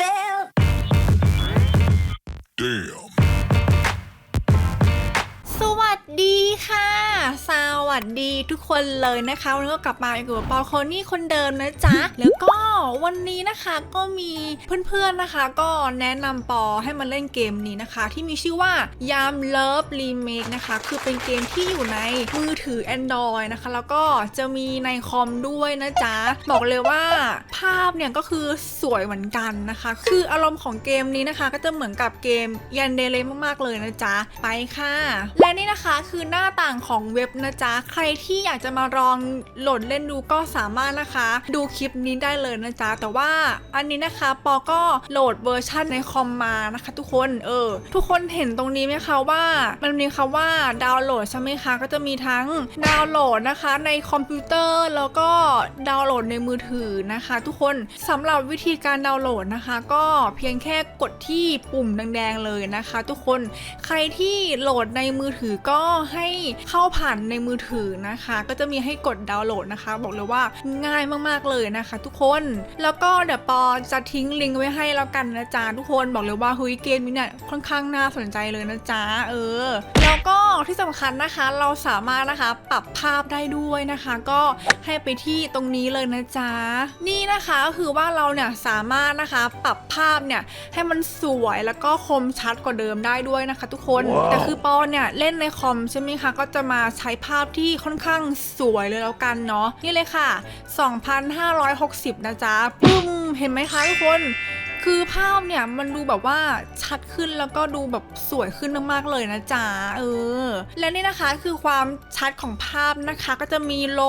fell. Damn. สวัสดีทุกคนเลยนะคะวันนี้ก็กลับมาอยู่กับปอโคนี่คนเดิมนะจ๊ะ แล้วก็วันนี้นะคะก็มีเพื่อนๆนะคะ ก็แนะนำปอให้มาเล่นเกมนี้นะคะ ที่มีชื่อว่ายามเลิฟรีเมคนะคะ คือเป็นเกมที่อยู่ในมือถือ Android นะคะ แล้วก็จะมีในคอมด้วยนะจ๊ะ บอกเลยว่าภาพเนี่ยก็คือสวยเหมือนกันนะคะ คืออารมณ์ของเกมนี้นะคะ ก็จะเหมือนกับเกมยันเดเลมากๆเลยนะจ๊ะ ไปค่ะ และนี่นะคะคือหน้าต่างของเว็บนะจ๊ะ ใครที่อยากจะมาลองโหลดเล่นดูก็สามารถนะคะ ดูคลิปนี้ได้เลยนะจ๊ะ แต่ว่าอันนี้นะคะปอก็โหลดเวอร์ชันในคอมมานะคะ ทุกคนเออ ทุกคนเห็นตรงนี้ไหมคะว่า มันมีคำว่าดาวน์โหลดใช่ไหมคะก็จะมีทั้งดาวน์โหลดนะคะในคอมพิวเตอร์แล้วก็ดาวน์โหลดในมือถือนะคะ ทุกคนสำหรับวิธีการดาวน์โหลดนะคะ ก็เพียงแค่กดที่ปุ่มแดงๆเลยนะคะ ทุกคนใครที่โหลดในมือถือก็ให้เข้าผ่านในมือถือนะคะ ก็จะมีให้กดดาวน์โหลดนะคะ บอกเลยว่าง่ายมากๆเลยนะคะ ทุกคนแล้วก็เดี๋ยวปอจะทิ้งลิงก์ไว้ให้แล้วกันนะจ๊ะทุกคนบอกเลยว่าเฮ้ยเกมนี้เนี่ยค่อนข้างน่าสนใจเลยนะจ๊ะเออ แล้วก็ที่สำคัญนะคะเราสามารถนะคะปรับภาพได้ด้วยนะคะ ก็ให้ไปที่ตรงนี้เลยนะจ๊ะนี่นะคะก็คือว่าเราเนี่ยสามารถนะคะปรับภาพเนี่ยให้มันสวยแล้วก็คมชัดกว่าเดิมได้ด้วยนะคะ ทุกคนว้าวแต่คือปอเนี่ยเล่นในคอมใช่ไหมคะก็จะมาใช้ภาพที่ค่อนข้างสวยเลยแล้วกันเนาะนี่เลยค่ะ 2560 นะจ๊ะปึ้มเห็นไหมคะทุกคน คือภาพเนี่ยมันดูแบบว่าชัดขึ้นแล้วก็ดูแบบสวยขึ้นมากๆเลยนะจ๊ะเออ และนี่นะคะคือความชัดของภาพนะคะก็จะมีโล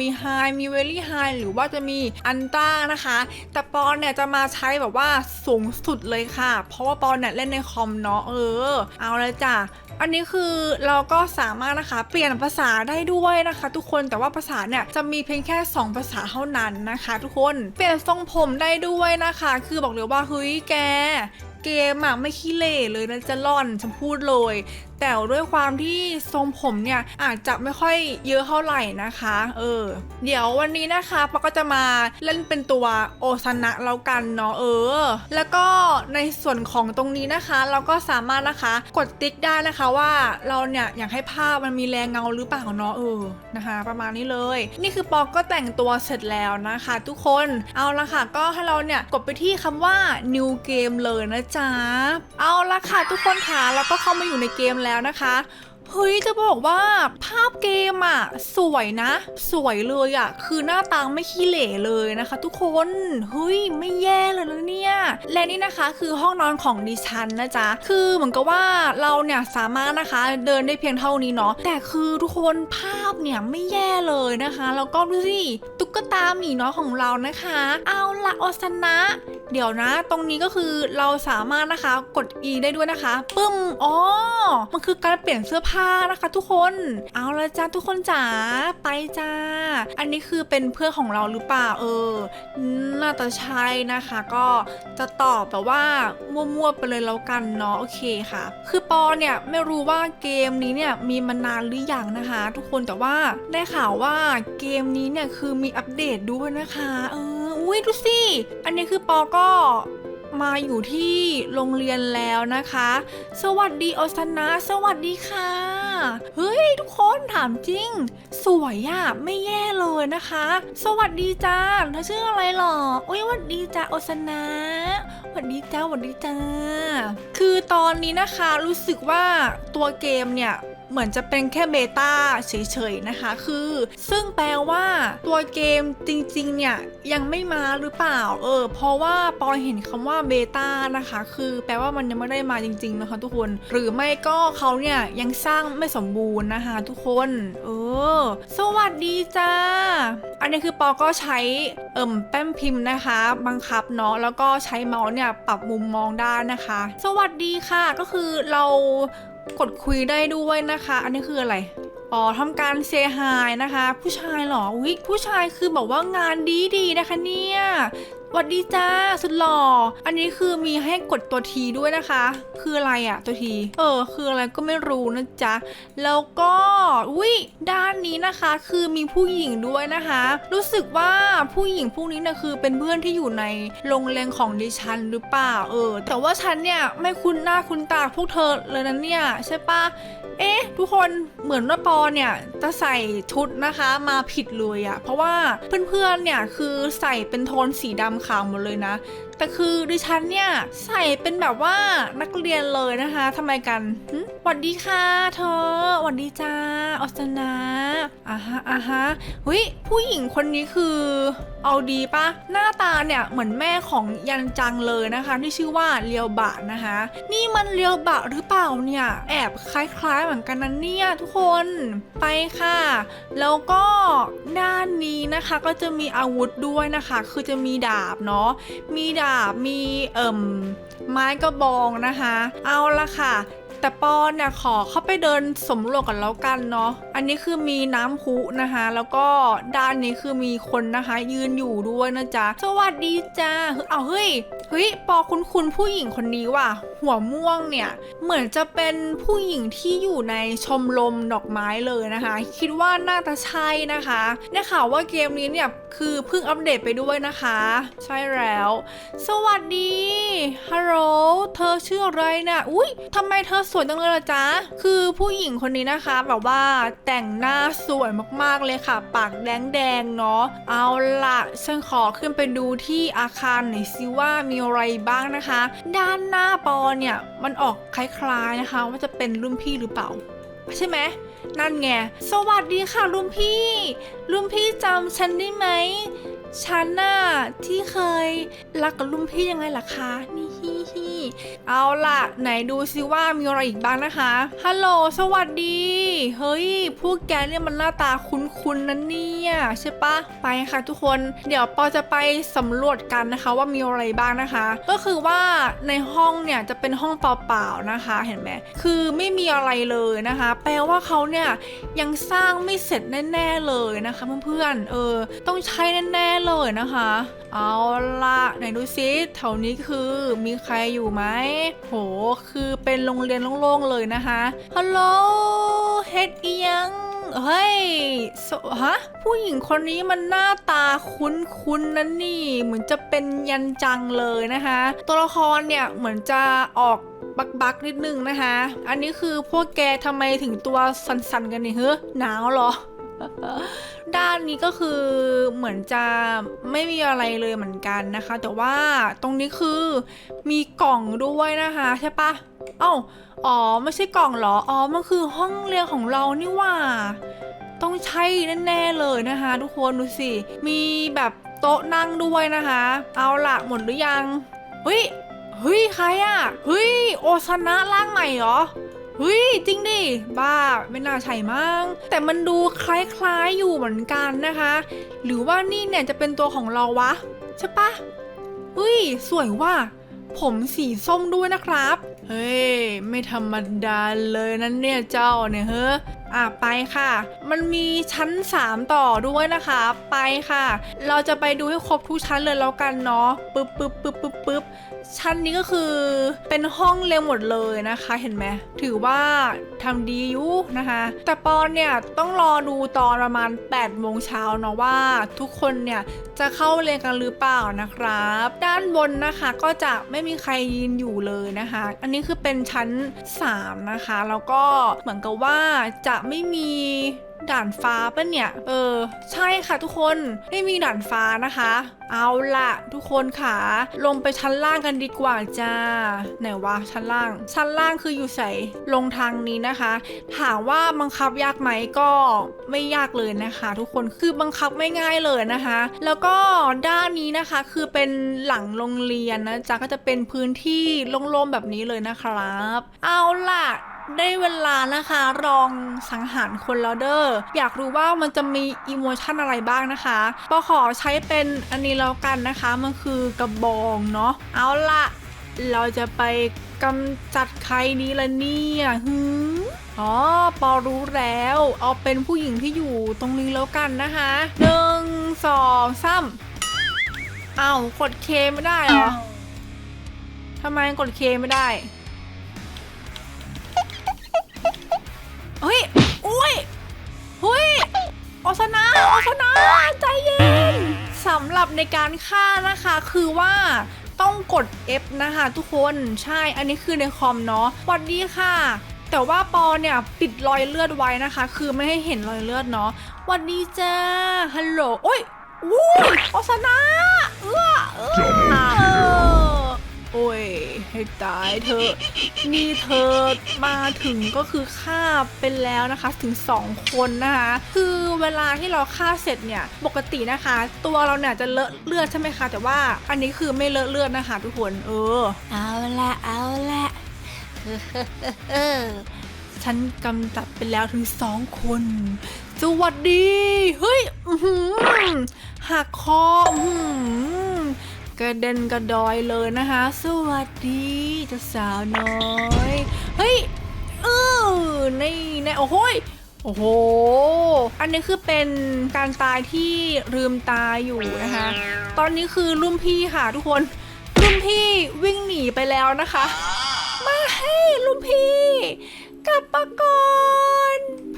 มีไฮมีเวลี่ไฮหรือว่าจะมีอันต้านะคะ แต่ปอนเนี่ยจะมาใช้แบบว่าสูงสุดเลยค่ะ เพราะว่าปอนเนี่ยเล่นในคอมเนาะเออ เอาเลยจ้ะ อันนี้คือเราก็สามารถนะคะเปลี่ยนภาษาได้ด้วยนะคะ ทุกคนแต่ว่าภาษาเนี่ยจะมีเพียงแค่ 2 ภาษาเท่านั้นนะคะ ทุกคนเปลี่ยนทรงผมได้ด้วยนะคะ คือบอกเลยว่าเฮ้ยแก เกมอะไม่ขี้เหร่เลยนะจะล่อนฉันพูดเลย แต่ด้วยความที่ทรงผมเนี่ยอาจจะไม่ค่อยเยอะเท่าไหร่นะคะ เออ เดี๋ยววันนี้นะคะปาก็จะมาเล่นเป็นตัวโอซานะแล้วกันเนาะเออ แล้วก็ในส่วนของตรงนี้นะคะ เราก็สามารถนะคะกดติ๊กได้นะคะว่าเราเนี่ยอยากให้ภาพมันมีแรงเงาหรือเปล่าเนาะเออนะคะ ประมาณนี้เลย นี่คือปอก็แต่งตัวเสร็จแล้วนะคะ ทุกคนเอาละค่ะก็ให้เราเนี่ยกดไปที่คำว่า new game เลยนะจ๊ะ เอาละค่ะทุกคนค่ะเราก็เข้ามาอยู่ในเกมแล้วนะคะเฮ้ยจะบอกว่าภาพเกมอะสวยนะ สวยเลยอะคือหน้าตาไม่ขี้เหร่เลยนะคะ ทุกคนเฮ้ยไม่แย่เลยนะเนี่ยและนี่นะคะคือห้องนอนของดิฉันนะจ๊ะคือเหมือนกับว่าเราเนี่ยสามารถนะคะเดินได้เพียงเท่านี้เนาะแต่คือทุกคนภาพเนี่ยไม่แย่เลยนะคะแล้วก็ดูสิตุ๊กตาหมีน้อยของเรานะคะ เอาละอสนะ เดี๋ยวนะ ตรงนี้ก็คือเราสามารถนะคะกด E ได้ด้วยนะคะปึ้มอ๋อมันคือการเปลี่ยนเสื้อผ้านะคะทุกคน เอาละจ้าทุกคนจ๋าไปจ้า อันนี้คือเป็นเพื่อนของเราหรือเปล่าเออน่าจะใช่นะคะ ก็จะตอบแบบว่ามั่วๆไปเลยแล้วกันเนาะโอเคค่ะ คือปอเนี่ยไม่รู้ว่าเกมนี้เนี่ยมีมานานหรือยังนะคะ ทุกคนแต่ว่าได้ข่าวว่าเกมนี้เนี่ยคือมีอัปเดตด้วยนะคะเออ อุ้ยดูสิ อันนี้คือปอก็มาอยู่ที่โรงเรียนแล้วนะคะ สวัสดีออสนะ สวัสดีค่ะ เฮ้ย ทุกคนถามจริง สวยอะไม่แย่เลยนะคะ สวัสดีจ้าเธอชื่ออะไรหรอโอ้ยสวัสดีจ้าออสนะสวัสดีจ้าสวัสดีจ้า คือตอนนี้นะคะรู้สึกว่าตัวเกมเนี่ย เหมือนจะเป็นแค่เบต้าเฉยๆนะคะคือ ซึ่งแปลว่าตัวเกมจริงๆเนี่ยยังไม่มาหรือเปล่าเออเพราะว่าปอยเห็นคำว่าเบต้านะคะคือแปลว่ามันยังไม่ได้มาจริง ๆ นะคะทุกคน หรือไม่ก็เขาเนี่ยยังสร้างไม่สมบูรณ์นะคะทุกคน เออ สวัสดีจ้า อันนี้คือปอก็ใช้เอิ่มแป้นพิมพ์นะคะ บังคับเนาะแล้วก็ใช้เมาส์เนี่ยปรับมุมมองได้นะคะ สวัสดีค่ะก็คือเรา กดคุยได้ด้วยนะคะ อันนี้คืออะไรอ๋อทำการเซฮายนะคะ ผู้ชายเหรอวิผู้ชายคือบอกว่างานดีดีๆนะคะเนี่ย วัดดีจ้าสุดหล่อ อันนี้คือมีให้กดตัวทีด้วยนะคะ คืออะไรอะตัวที เออ คืออะไรก็ไม่รู้นะจ๊ะ แล้วก็อุ้ยด้านนี้นะคะ คือมีผู้หญิงด้วยนะคะ รู้สึกว่าผู้หญิงพวกนี้นะคือเป็นเพื่อนที่อยู่ในโรงเรียนของดิฉันหรือเปล่า เออ แต่ว่าฉันเนี่ยไม่คุ้นหน้าคุ้นตาพวกเธอเลยนะเนี่ยใช่ปะเอ๊ะ ทุกคนเหมือนว่าปอเนี่ยจะใส่ชุดนะคะมาผิดเลยอะเพราะว่าเพื่อนๆเนี่ยคือใส่เป็นโทนสีดำขาวหมดเลยนะ แต่คือดิฉันเนี่ยใส่เป็นแบบว่านักเรียนเลยนะคะทำไมกันหวัดดีค่ะเธอหวัดดีจ้าออสนาอ่าฮะอ่าฮะเฮ้ยผู้หญิงคนนี้คือเอาดีปะหน้าตาเนี่ยเหมือนแม่ของยันจังเลยนะคะที่ชื่อว่าเลียวบะนะคะ นี่มันเลียวบะหรือเปล่าเนี่ยแอบคล้ายๆเหมือนกันนะเนี่ยทุกคนไปค่ะ แล้วก็ด้านนี้นะคะก็จะมีอาวุธด้วยนะคะ คือจะมีดาบเนาะมีดาบมีเอ่มไม้กระบองนะคะ เอาละค่ะ แต่ปอนเนี่ยขอเข้าไปเดินสำรวจกันแล้วกันเนาะ อันนี้คือมีน้ำพุนะคะ แล้วก็ด้านนี้คือมีคนนะคะ ยืนอยู่ด้วยนะจ๊ะ สวัสดีจ้าเอาเฮ้ย เฮ้ย ปอคุณคุณผู้หญิงคนนี้ว่ะ หัวม่วงเนี่ย เหมือนจะเป็นผู้หญิงที่อยู่ในชมรมดอกไม้เลยนะคะ คิดว่าน่าจะใช่นะคะได้ข่าวว่าเกมนี้เนี่ยคือเพิ่งอัปเดตไปด้วยนะคะ ใช่แล้ว สวัสดี ฮัลโหล เธอชื่ออะไรนะ่ะ อุ้ยทำไมเธอสวยจังเลยละจ๊ะ คือผู้หญิงคนนี้นะคะแบบว่าแต่งหน้าสวยมากๆเลยค่ะ ปากแดงๆเนาะ เอาละฉันขอขึ้นไปดูที่อาคารหน่อยสิว่ามีอะไรบ้างนะคะ ด้านหน้าปอเนี่ยมันออกคล้ายๆนะคะ ว่าจะเป็นรุ่นพี่หรือเปล่า ใช่ไหมนั่นไง สวัสดีค่ะรุ่นพี่ รุ่นพี่จำฉันได้ไหม ฉันน่ะที่เคยรักกับรุ่นพี่ยังไงล่ะคะ นี่ ฮิเอาล่ะ ไหนดูซิว่ามีอะไรอีกบ้างนะคะ ฮัลโหล สวัสดี เฮ้ย พวกแกเนี่ยมันหน้าตาคุ้นๆนั่นเนี่ยใช่ปะ ไปค่ะทุกคน เดี๋ยวปอจะไปสำรวจกันนะคะว่ามีอะไรบ้างนะคะ ก็คือว่าในห้องเนี่ยจะเป็นห้องเปล่าๆนะคะ เห็นไหม คือไม่มีอะไรเลยนะคะ แปลว่าเขาเนี่ยยังสร้างไม่เสร็จแน่ๆเลยนะคะเพื่อนๆ เออ ต้องใช้แน่ๆเลยนะคะ เอาละไหนดูซิแถวนี้คือมีใครอยู่ไหมโห คือเป็นโรงเรียนโล่งๆเลยนะคะ ฮัลโหล เฮ็ดอียงเฮ้ยฮะ ผู้หญิงคนนี้มันหน้าตาคุ้นๆนั่นนี่ เหมือนจะเป็นยันจังเลยนะคะ ตัวละครเนี่ยเหมือนจะออกบักบักๆนิดนึงนะคะ อันนี้คือพวกแกทำไมถึงตัวสั่นๆกันนี่เฮ้หนาวเหรอ ด้านนี้ก็คือเหมือนจะไม่มีอะไรเลยเหมือนกันนะคะ แต่ว่าตรงนี้คือมีกล่องด้วยนะคะใช่ปะเอ้าอ๋อไม่ใช่กล่องเหรออ๋อมันคือห้องเรียนของเรานี่หว่า ต้องใช่แน่ๆเลยนะคะ ทุกคนดูสิมีแบบโต๊ะนั่งด้วยนะคะ เอาละหมดหรือยังเฮ้ยเฮ้ยใครอะเฮ้ยโอซานะร่างใหม่เหรอ เฮ้ยจริงดิบ้าไม่น่าใช่มั้งแต่มันดูคล้ายๆอยู่เหมือนกันนะคะ หรือว่านี่เนี่ยจะเป็นตัวของเราวะใช่ปะเฮ้ยสวยว่ะผมสีส้มด้วยนะครับ เฮ้ย ไม่ธรรมดาเลยนั่นเนี่ยเจ้าเนี่ยเฮ้ อะไปค่ะ มันมีชั้น 3 ต่อด้วยนะคะ ไปค่ะ เราจะไปดูให้ครบทุกชั้นเลยแล้วกันเนาะปึ๊บปึ๊บปึ๊บปึ๊บปึ๊บชั้นนี้ก็คือเป็นห้องเรียงหมดเลยนะคะเห็นไหมถือว่าทำดีอยู่นะคะ แต่ปอนเนี่ยต้องรอดูตอนประมาณ8โมงเช้าเนาะว่า ทุกคนเนี่ยจะเข้าเรียนกันหรือเปล่านะครับ ด้านบนนะคะก็จะไม่มีใครยืนอยู่เลยนะคะ อันนี้คือเป็นชั้น 3 นะคะ แล้วก็เหมือนกับว่าจะไม่มีด่านฟ้าป่ะเนี่ย เออ ใช่ค่ะทุกคน ไม่มีด่านฟ้านะคะ เอาละทุกคนค่ะ ลงไปชั้นล่างกันดีกว่าจ้า ไหนวะชั้นล่าง ชั้นล่างคืออยู่ใส่ลงทางนี้นะคะ ถามว่าบังคับยากไหมก็ไม่ยากเลยนะคะ ทุกคน คือบังคับไม่ง่ายเลยนะคะ แล้วก็ด้านนี้นะคะคือเป็นหลังโรงเรียนนะจ๊ะ ก็จะเป็นพื้นที่โล่งๆแบบนี้เลยนะครับ เอาล่ะ ได้เวลานะคะลองสังหารคนแล้วเด้ออยากรู้ว่ามันจะมีอิโมชันอะไรบ้างนะคะปอขอใช้เป็นอันนี้แล้วกันนะคะ มันคือกระบองเนาะเอาละเราจะไปกำจัดใครนี้ละเนี่ยหืมอ๋อ ปอรู้แล้ว เอาเป็นผู้หญิงที่อยู่ตรงนี้แล้วกันนะคะหนึ่งสองสามอ้าวกดเคไม่ได้เหรอทำไมกดเคไม่ได้ โอสนาโอสนาใจเย็นสำหรับในการฆ่านะคะคือว่าต้องกด F นะคะทุกคนใช่อันนี้คือในคอมเนาะสวัสดีค่ะ แต่ว่าปอเนี่ยปิดรอยเลือดไว้นะคะ คือไม่ให้เห็นรอยเลือดเนาะสวัสดีจ้าฮัลโหลโอ้ยอุ้ยโอสนาเอื้อเอื้อ โอ้ย ให้ตายเธอะนี่เธอมาถึงก็คือฆ่าเป็นแล้วนะคะถึง 2 คนนะคะ คือเวลาที่เราฆ่าเสร็จเนี่ย ปกตินะคะ ตัวเราเนี่ยจะเลอะเลือดใช่ไหมคะ แต่ว่าอันนี้คือไม่เลอะเลือดนะคะ ทุกคน เออ เอาละเอาละฉันกำจัดไปแล้วถึงสองคน สวัสดี เฮ้ยอื้อหือหักคออื้อหือ กระเด็นกระดอยเลยนะคะ สวัสดีเจ้าสาวน้อยเฮ้ยเออนี่นะโอ้โหโอ้โห อันนี้คือเป็นการตายที่ลืมตาอยู่นะคะ ตอนนี้คือรุ่นพี่ค่ะทุกคน รุ่นพี่วิ่งหนีไปแล้วนะคะ มาให้ลุงพี่ กลับมาก่อน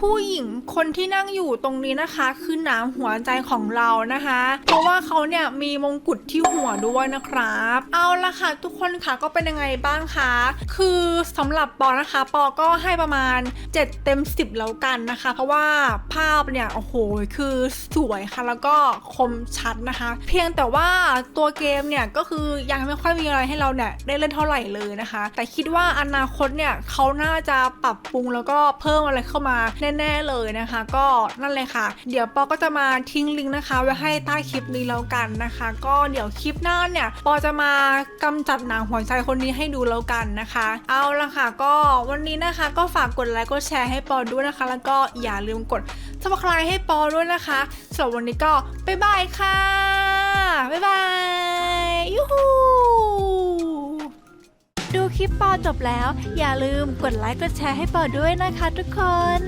ผู้หญิงคนที่นั่งอยู่ตรงนี้นะคะคือหนามหัวใจของเรานะคะ เพราะว่าเขาเนี่ยมีมงกุฎที่หัวด้วยนะครับ เอาละค่ะทุกคนค่ะก็เป็นยังไงบ้างคะ คือสำหรับปอนะคะ ปอก็ให้ประมาณ 7 เต็ม 10 แล้วกันนะคะ เพราะว่าภาพเนี่ยโอ้โหคือสวยค่ะแล้วก็คมชัดนะคะ เพียงแต่ว่าตัวเกมเนี่ยก็คือยังไม่ค่อยมีอะไรให้เราเนี่ยได้เล่นเท่าไหร่เลยนะคะ แต่คิดว่าอนาคตเนี่ยเขาน่าจะปรับปรุงแล้วก็เพิ่มอะไรเข้ามาแน่ๆเลยนะคะ ก็นั่นเลยค่ะ เดี๋ยวปอก็จะมาทิ้งลิงก์นะคะ ไว้ให้ใต้คลิปนี้แล้วกันนะคะ ก็เดี๋ยวคลิปหน้าเนี่ยปอจะมากำจัดหนังหัวใจคนนี้ให้ดูแล้วกันนะคะ เอาละค่ะ ก็วันนี้นะคะก็ฝากกดไลค์กดแชร์ให้ปอด้วยนะคะ แล้วก็อย่าลืมกด subscribe ให้ปอด้วยนะคะสำหรับวันนี้ก็บ๊ายบายค่ะบ๊ายบายยูฮูดูคลิปปอจบแล้ว อย่าลืมกดไลค์กดแชร์ให้ปอด้วยนะคะทุกคน